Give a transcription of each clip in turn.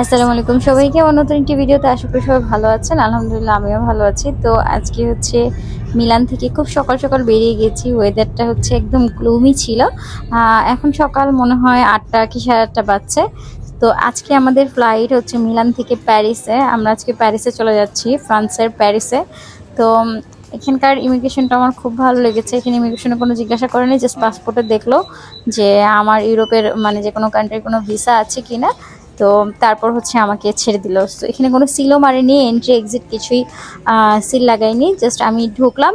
আসসালামু আলাইকুম। সবাইকে আমার নতুন একটি ভিডিওতে আশা করি সবাই ভালো আছেন। আলহামদুলিল্লাহ, আমিও ভালো আছি। তো আজকে হচ্ছে মিলান থেকে খুব সকাল সকাল বেরিয়ে গেছি। ওয়েদারটা হচ্ছে একদম গ্লুমি ছিল। এখন সকাল মনে হয় আটটা কি সাড়ে আটটা বাজছে। তো আজকে আমাদের ফ্লাইট হচ্ছে মিলান থেকে প্যারিসে আমরা আজকে প্যারিসে চলে যাচ্ছি, ফ্রান্সের প্যারিসে তো এখানকার ইমিগ্রেশনটা আমার খুব ভালো লেগেছে। এখানে ইমিগ্রেশনে কোনো জিজ্ঞাসা করেনি জাস্ট পাসপোর্টে দেখল যে আমার ইউরোপের মানে যে কোনো কান্ট্রির কোনো ভিসা আছে কিনা। তো তারপর হচ্ছে আমাকে ছেড়ে দিল। তো এখানে কোনো সিলও মারেনি এন্ট্রি এক্সিট কিছুই সিল লাগাইনি। জাস্ট আমি ঢুকলাম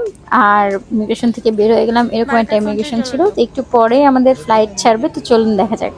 আর ইমিগ্রেশন থেকে বের হয়ে গেলাম। এরকম একটা ইমিগ্রেশন ছিল। তো একটু পরে আমাদের ফ্লাইট ছাড়বে তো চলুন দেখা যাক।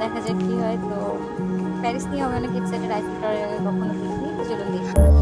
দেখা যাক কি হয়। তো প্যারিস নিয়ে আমি অনেক এক্সাইটেড আইফেল কখনো দেখিনি চলুন দেখি।